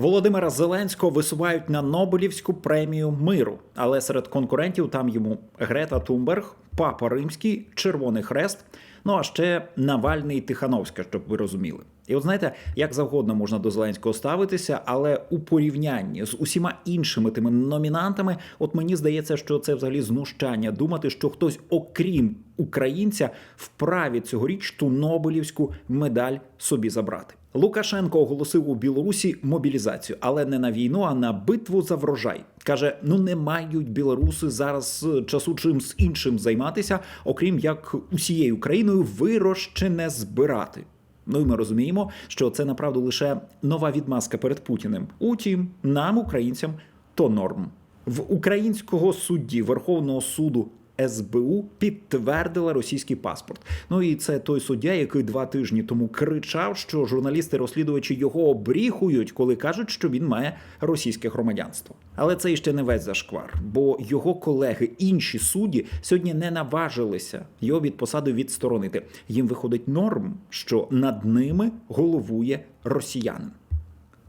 Володимира Зеленського висувають на Нобелівську премію миру, але серед конкурентів там йому Грета Тумберг, Папа Римський, Червоний Хрест. Ну а ще Навальний і Тихановська, щоб ви розуміли. І от знаєте, як завгодно можна до Зеленського ставитися, але у порівнянні з усіма іншими тими номінантами, от мені здається, що це взагалі знущання думати, що хтось, окрім українця, вправі цьогоріч ту Нобелівську медаль собі забрати. Лукашенко оголосив у Білорусі мобілізацію, але не на війну, а на битву за врожай. Каже: ну не мають білоруси зараз е, часу чимсь іншим займатися, окрім як усією країною вирощене збирати. Ну і ми розуміємо, що це направду лише нова відмазка перед Путіним. Утім, нам, українцям, то норм. В українського судді Верховного суду СБУ підтвердила російський паспорт. Ну і це той суддя, який два тижні тому кричав, що журналісти-розслідувачі його обріхують, коли кажуть, що він має російське громадянство. Але це іще не весь зашквар, бо його колеги, інші судді, сьогодні не наважилися його від посади відсторонити. Їм виходить норм, що над ними головує росіянин.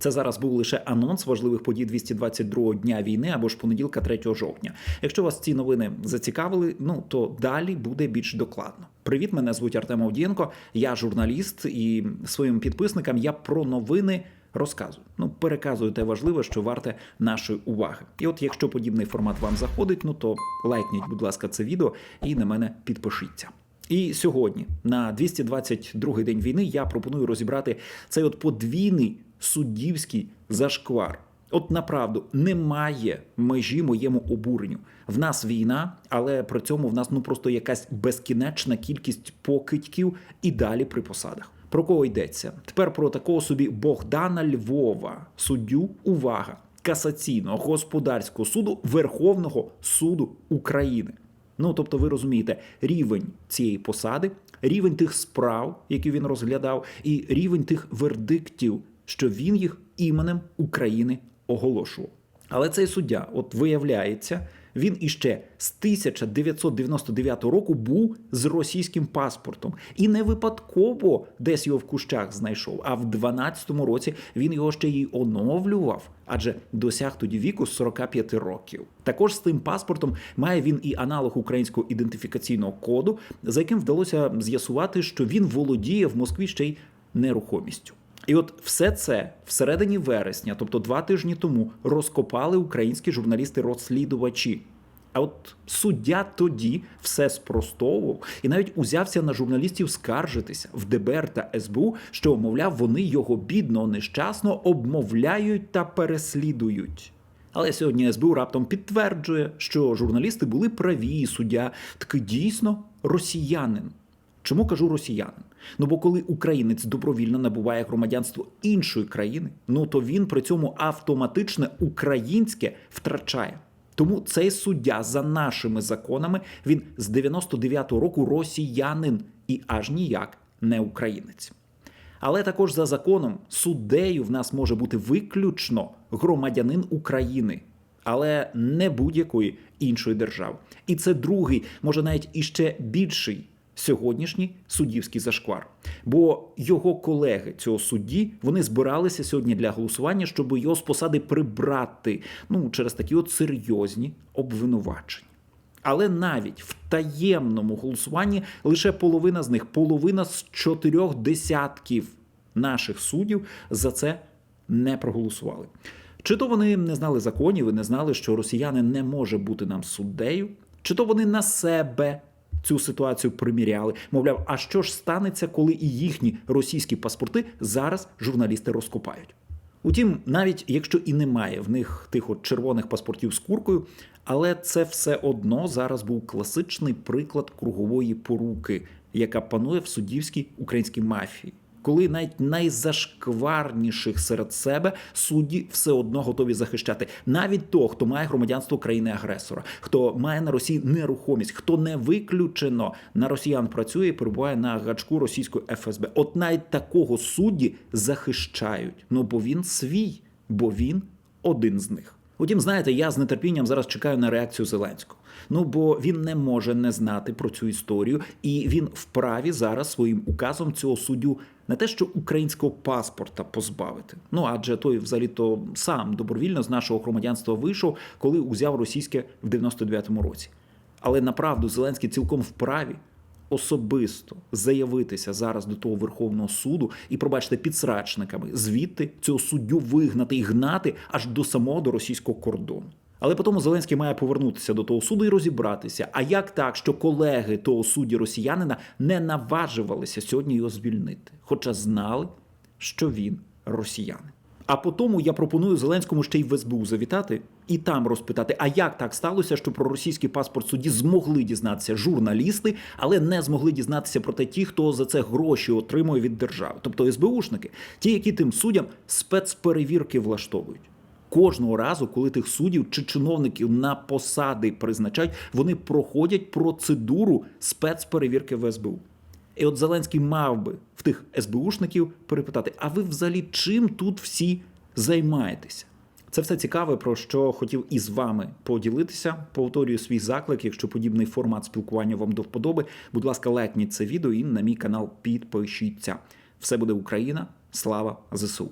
Це зараз був лише анонс важливих подій 222-го дня війни або ж понеділка 3 жовтня. Якщо вас ці новини зацікавили, ну то далі буде більш докладно. Привіт, мене звуть Артем Овдієнко, я журналіст, і своїм підписникам я про новини розказую. Ну, переказую те важливе, що варте нашої уваги. І от, якщо подібний формат вам заходить, ну то лайкніть, будь ласка, це відео і на мене підпишіться. І сьогодні, на 222-й день війни, я пропоную розібрати цей от подвійний суддівський зашквар. От направду немає межі моєму обуренню. В нас війна, але при цьому в нас ну просто якась безкінечна кількість покидьків і далі при посадах. Про кого йдеться? Тепер про такого собі Богдана Львова, суддю, увага, касаційного господарського суду Верховного суду України. Ну, тобто, ви розумієте, рівень цієї посади, рівень тих справ, які він розглядав, і рівень тих вердиктів, що він їх іменем України оголошував. Але цей суддя, от виявляється, він іще з 1999 року був з російським паспортом і не випадково десь його в кущах знайшов. А в 12-му році він його ще й оновлював, адже досяг тоді віку 45 років. Також з тим паспортом має він і аналог українського ідентифікаційного коду, за яким вдалося з'ясувати, що він володіє в Москві ще й нерухомістю. І от все це всередині вересня, тобто два тижні тому, розкопали українські журналісти-розслідувачі. А от суддя тоді все спростовував і навіть узявся на журналістів скаржитися в ДБР та СБУ, що, мовляв, вони його бідно, нещасно обмовляють та переслідують. Але сьогодні СБУ раптом підтверджує, що журналісти були праві, і суддя таки дійсно росіянин. Чому кажу росіянин? Ну бо коли українець добровільно набуває громадянство іншої країни, ну то він при цьому автоматичне українське втрачає. Тому цей суддя за нашими законами він з 99-го року росіянин і аж ніяк не українець. Але також за законом суддею в нас може бути виключно громадянин України, але не будь-якої іншої держави. І це другий, може навіть іще більший сьогоднішній суддівський зашквар. Бо його колеги цього судді вони збиралися сьогодні для голосування, щоб його з посади прибрати ну через такі от серйозні обвинувачення. Але навіть в таємному голосуванні лише половина з них, половина з чотирьох десятків наших суддів за це не проголосували. Чи то вони не знали законів і не знали, що росіянин не може бути нам суддею, чи то вони на себе цю ситуацію приміряли. Мовляв, а що ж станеться, коли і їхні російські паспорти зараз журналісти розкопають? Утім, навіть якщо і немає в них тих от червоних паспортів з куркою, але це все одно зараз був класичний приклад кругової поруки, яка панує в суддівській українській мафії. Коли навіть найзашкварніших серед себе судді все одно готові захищати навіть того, хто має громадянство країни-агресора, хто має на Росії нерухомість, хто не виключено на росіян працює і перебуває на гачку російської ФСБ. От навіть такого судді захищають. Ну бо він свій, бо він один з них. Утім, знаєте, я з нетерпінням зараз чекаю на реакцію Зеленського. Ну бо він не може не знати про цю історію, і він вправі зараз своїм указом цього суддю не те, що українського паспорта позбавити. Ну адже той, взагалі, то сам добровільно з нашого громадянства вийшов, коли узяв російське в 99-му році. Але направду Зеленський цілком вправі особисто заявитися зараз до того Верховного суду і, пробачте, підсрачниками звідти цього суддю вигнати і гнати аж до самого до російського кордону. Але потім Зеленський має повернутися до того суду і розібратися. А як так, що колеги того судді росіянина не наважувалися сьогодні його звільнити, хоча знали, що він росіянин. А потім я пропоную Зеленському ще й в СБУ завітати і там розпитати, а як так сталося, що про російський паспорт судді змогли дізнатися журналісти, але не змогли дізнатися про те, ті, хто за це гроші отримує від держави, тобто СБУшники, ті, які тим суддям спецперевірки влаштовують. Кожного разу, коли тих суддів чи чиновників на посади призначають, вони проходять процедуру спецперевірки в СБУ. І от Зеленський мав би в тих СБУшників перепитати: а ви взагалі чим тут всі займаєтеся? Це все цікаве, про що хотів із вами поділитися. Повторюю свій заклик. Якщо подібний формат спілкування вам до вподоби, будь ласка, лайкніть це відео і на мій канал підпишіться. Все буде Україна. Слава ЗСУ.